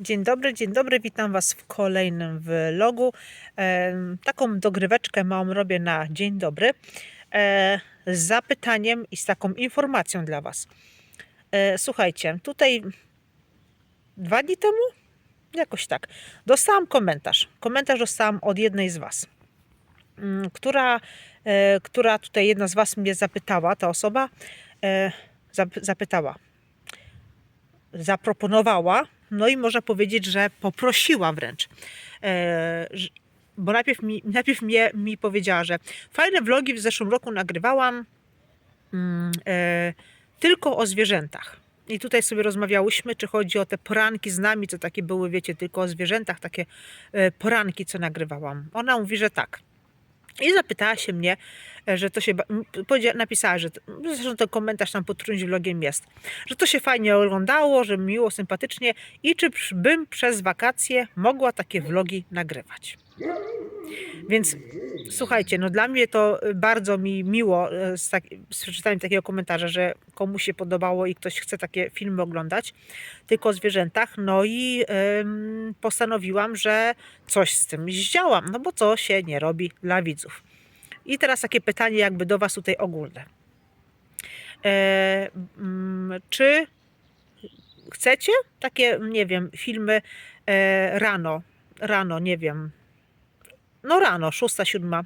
Dzień dobry, dzień dobry, witam Was w kolejnym vlogu. Em, Taką dogryweczkę małą robię na dzień dobry e, z zapytaniem i z taką informacją dla Was. E, Słuchajcie, tutaj dwa dni temu, jakoś tak, dostałam komentarz. Komentarz dostałam od jednej z Was, mm, która, e, która tutaj jedna z Was mnie zapytała, ta osoba e, zap- zapytała, zaproponowała, no i można powiedzieć, że poprosiła wręcz. E, bo najpierw, mi, najpierw mnie, mi powiedziała, że fajne vlogi w zeszłym roku nagrywałam mm, e, tylko o zwierzętach. I tutaj sobie rozmawiałyśmy, czy chodzi o te poranki z nami, co takie były, wiecie, tylko o zwierzętach, takie e, poranki, co nagrywałam. Ona mówi, że tak. I zapytała się mnie, e, że to się. Napisała, że. Zresztą to komentarz tam pod którymś vlogiem jest. Że to się fajnie oglądało, że miło, sympatycznie i czy bym przez wakacje mogła takie vlogi nagrywać. Więc słuchajcie, no dla mnie to bardzo mi miło e, z, tak, z przeczytaniem takiego komentarza, że komuś się podobało i ktoś chce takie filmy oglądać, tylko o zwierzętach. No i ym, postanowiłam, że coś z tym zdziałam, no bo co się nie robi dla widzów. I teraz takie pytanie jakby do Was tutaj ogólne. E, mm, czy chcecie takie, nie wiem, filmy e, rano, rano, nie wiem, no rano, szósta, siódma,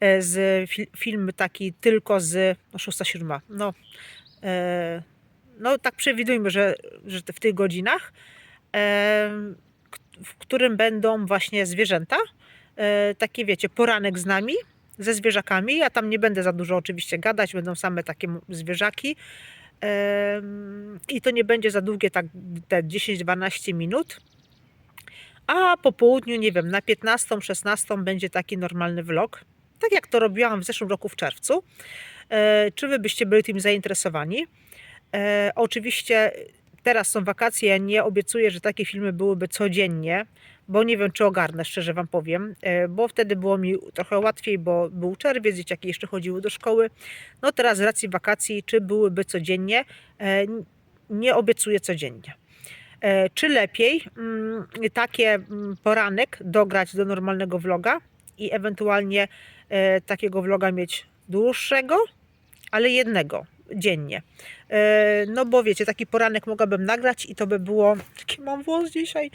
e, z fi, film taki tylko z, no szósta, siódma, no, e, no tak przewidujmy, że, że w tych godzinach, e, w którym będą właśnie zwierzęta, takie wiecie, poranek z nami, ze zwierzakami, ja tam nie będę za dużo oczywiście gadać, będą same takie zwierzaki, i to nie będzie za długie, tak te 10-12 minut. A po południu, nie wiem, na 15-16 będzie taki normalny vlog. Tak jak to robiłam w zeszłym roku w czerwcu. E, czy wy byście byli tym zainteresowani? E, oczywiście teraz są wakacje, ja nie obiecuję, że takie filmy byłyby codziennie, bo nie wiem, czy ogarnę, szczerze wam powiem, e, bo wtedy było mi trochę łatwiej, bo był czerwiec, dzieciaki jeszcze chodziły do szkoły. No teraz z racji wakacji, czy byłyby codziennie, nie obiecuję codziennie. E, Czy lepiej mm, takie mm, poranek dograć do normalnego vloga i ewentualnie e, takiego vloga mieć dłuższego, ale jednego dziennie. E, No bo wiecie, taki poranek mogłabym nagrać i to by było, taki mam włos dzisiaj,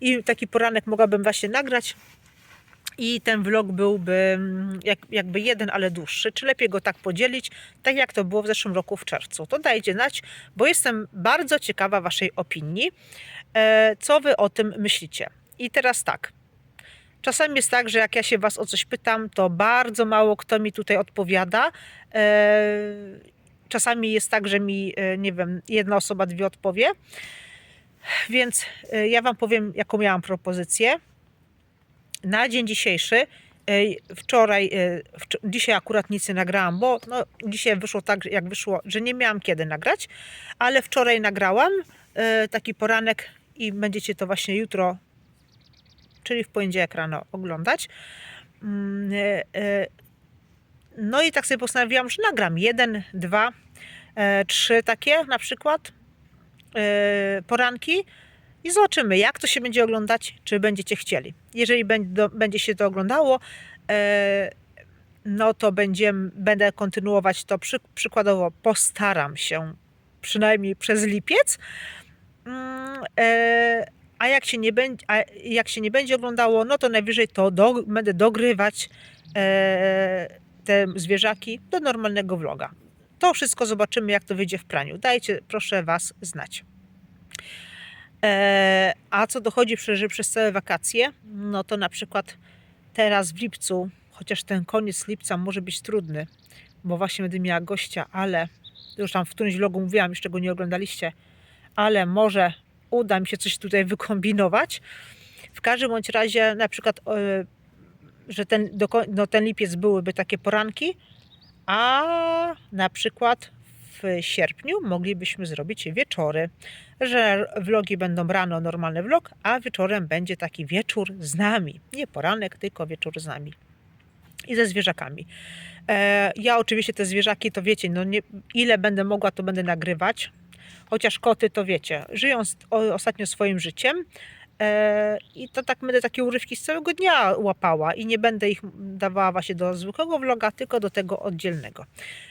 i taki poranek mogłabym właśnie nagrać i ten vlog byłby mm, jak, jakby jeden, ale dłuższy. Czy lepiej go tak podzielić, tak jak to było w zeszłym roku w czerwcu? To dajcie znać, bo jestem bardzo ciekawa Waszej opinii. E, Co Wy o tym myślicie? I teraz tak. Czasami jest tak, że jak ja się Was o coś pytam, to bardzo mało kto mi tutaj odpowiada. E, Czasami jest tak, że mi, e, nie wiem, jedna osoba, dwie odpowie. Więc ja Wam powiem, jaką miałam propozycję na dzień dzisiejszy, wczoraj, e, dzisiaj akurat nic nie nagrałam, bo no, dzisiaj wyszło tak, jak wyszło, że nie miałam kiedy nagrać, ale wczoraj nagrałam e, taki poranek i będziecie to właśnie jutro, czyli w poniedziałek rano oglądać. Mm, e, No i tak sobie postanowiłam, że nagram jeden, dwa, trzy takie na przykład poranki i zobaczymy, jak to się będzie oglądać, czy będziecie chcieli. Jeżeli będzie, się to oglądało, e, no to będę kontynuować to. Przy, przykładowo postaram się przynajmniej przez lipiec. Mm, e, a jak się nie będzie, jak się nie będzie oglądało, no to najwyżej to do, będę dogrywać e, te zwierzaki do normalnego vloga. To wszystko zobaczymy, jak to wyjdzie w praniu. Dajcie proszę Was znać. E, a co dochodzi przez, przez całe wakacje, no to na przykład teraz w lipcu, chociaż ten koniec lipca może być trudny, bo właśnie będę miała gościa, ale już tam w którymś vlogu mówiłam, jeszcze go nie oglądaliście, ale może uda mi się coś tutaj wykombinować. W każdym bądź razie na przykład, e, że ten, no, ten lipiec byłyby takie poranki, a na przykład w sierpniu moglibyśmy zrobić wieczory, że vlogi będą rano normalny vlog, a wieczorem będzie taki wieczór z nami. Nie poranek, tylko wieczór z nami. I ze zwierzakami. E, ja oczywiście te zwierzaki, to wiecie, no nie, ile będę mogła, to będę nagrywać. Chociaż koty, to wiecie, żyją ostatnio swoim życiem. E, I to tak będę takie urywki z całego dnia łapała i nie będę ich dawała właśnie do zwykłego vloga, tylko do tego oddzielnego.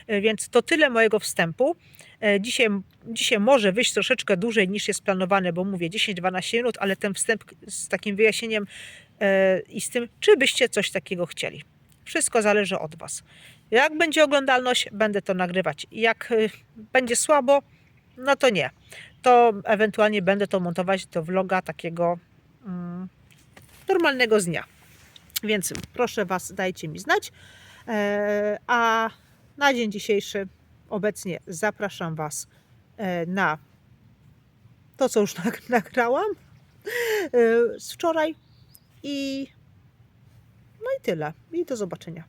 E, Więc to tyle mojego wstępu. E, Dzisiaj, dzisiaj może wyjść troszeczkę dłużej niż jest planowane, bo mówię 10-12 minut, ale ten wstęp z takim wyjaśnieniem i z tym, czy byście coś takiego chcieli. Wszystko zależy od Was. Jak będzie oglądalność, będę to nagrywać. Jak będzie słabo, no to nie. To ewentualnie będę to montować do vloga takiego mm, normalnego z dnia. Więc proszę Was, dajcie mi znać. E, a na dzień dzisiejszy obecnie zapraszam Was e, na to, co już nag- nagrałam e, z wczoraj i no i tyle. I do zobaczenia.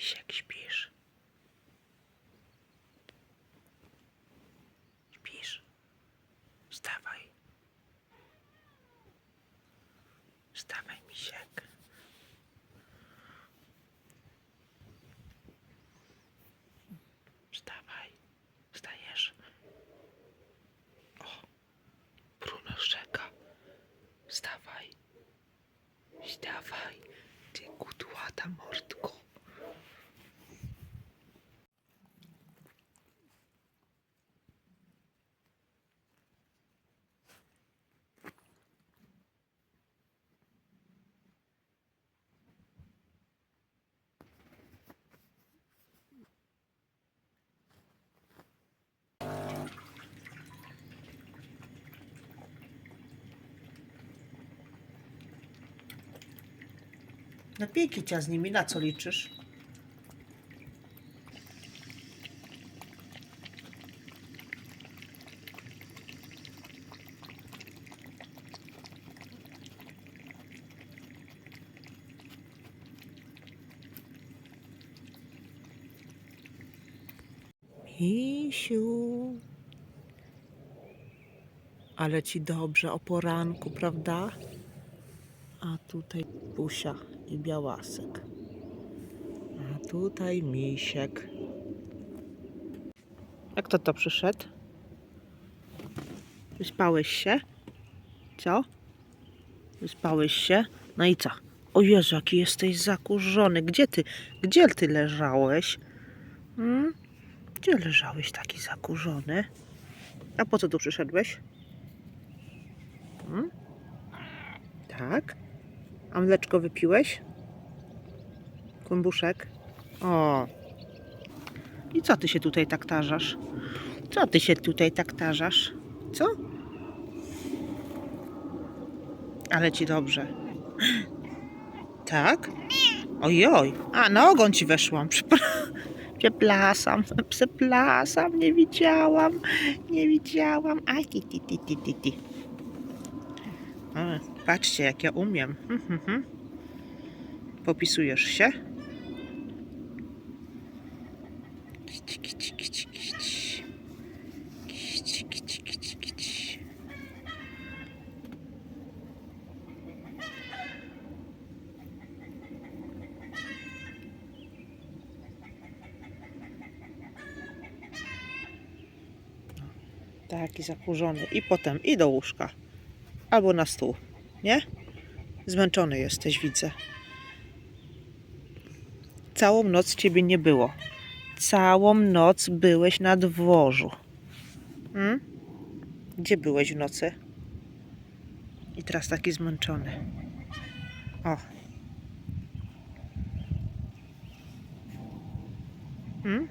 Misiek, śpisz? Śpisz? Wstawaj. Wstawaj, misiek. Wstawaj. Wstajesz. O, Bruno szczeka. Wstawaj. Wstawaj. Ty kudłata mordko. Napij kicia z nimi, na co liczysz? Misiu. Ale ci dobrze o poranku, prawda? A tutaj Pusia i Białasek. A tutaj Misiek. Jak to to przyszedł? Wyspałeś się? Co? Wyspałeś się? No i co? O Jezu, jaki jesteś zakurzony. Gdzie ty, gdzie ty leżałeś? Hmm? Gdzie leżałeś taki zakurzony? A po co tu przyszedłeś? Hmm? Tak? A mleczko wypiłeś? Kłębuszek? O. I co ty się tutaj tak tarzasz? Co ty się tutaj tak tarzasz? Co? Ale ci dobrze. Tak? Ojoj. A, na ogon ci weszłam. Przepra- Przepraszam, przepraszam, nie widziałam, nie widziałam. Aj, patrzcie, jak ja umiem. Hmm. Popisujesz się? Taki zakurzony. I potem i do łóżka. Albo na stół. Nie? Zmęczony jesteś, widzę. Całą noc ciebie nie było. Całą noc byłeś na dworzu. Hmm? Gdzie byłeś w nocy? I teraz taki zmęczony. O. Hmm?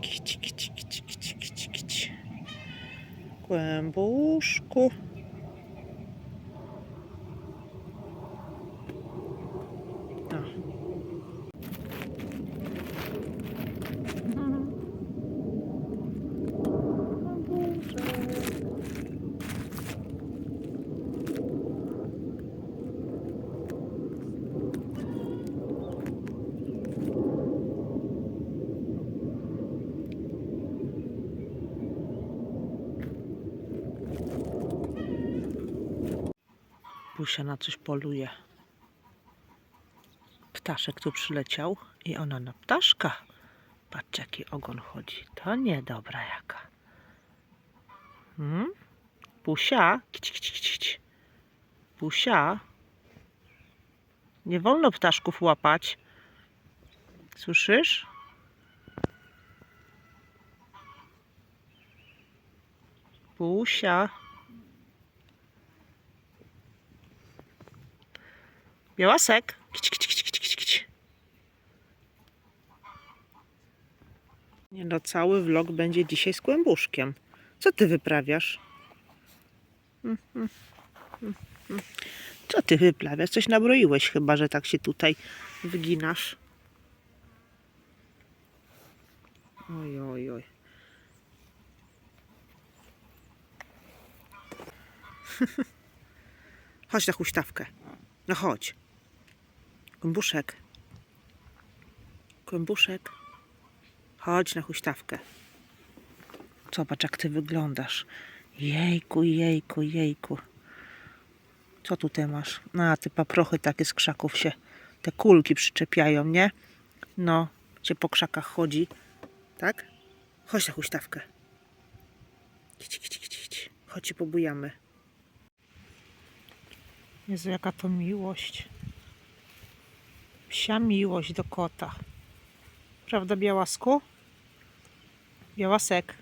Kici, kici, kici, kici, kici, kici. Pusia na coś poluje. ptaszek tu przyleciał i ona na ptaszka. Patrzcie, jaki ogon chodzi. To niedobra jaka. Hmm? Pusia. Kić, kić, kić. Pusia. Nie wolno ptaszków łapać. Słyszysz? Pusia. Białasek. Kić, kić, kić, kić, kić. Nie no, cały vlog będzie dzisiaj z kłębuszkiem. Co ty wyprawiasz? Mm, mm, mm. Co ty wyprawiasz? Coś nabroiłeś chyba, że tak się tutaj wyginasz. Oj, oj, oj. Chodź na huśtawkę. No chodź. Kłębuszek. Kłębuszek. Chodź na huśtawkę. Zobacz, jak ty wyglądasz. Jejku, jejku, jejku. Co tutaj masz? A, te paprochy takie z krzaków się, te kulki przyczepiają, nie? No, cię po krzakach chodzi. Tak? Chodź na huśtawkę. Idź, idź, idź, idź. Chodź się pobujamy. Jezu, jaka to miłość. Psia miłość do kota. Prawda, Białasku? Białasek.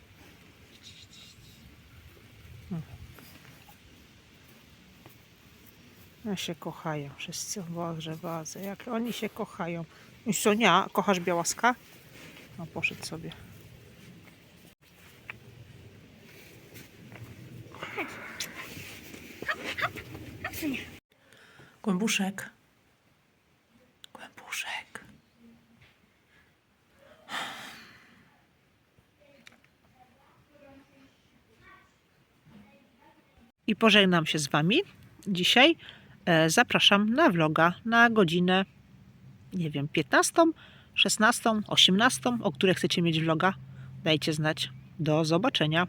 No się kochają wszyscy. Boże, bazę. Jak oni się kochają. I co, nie? a Kochasz Białaska? No, poszedł sobie. Głębuszek. Głębuszek. I pożegnam się z Wami dzisiaj. E, Zapraszam na vloga na godzinę, nie wiem, 15, 16, 18, o której chcecie mieć vloga. Dajcie znać. Do zobaczenia.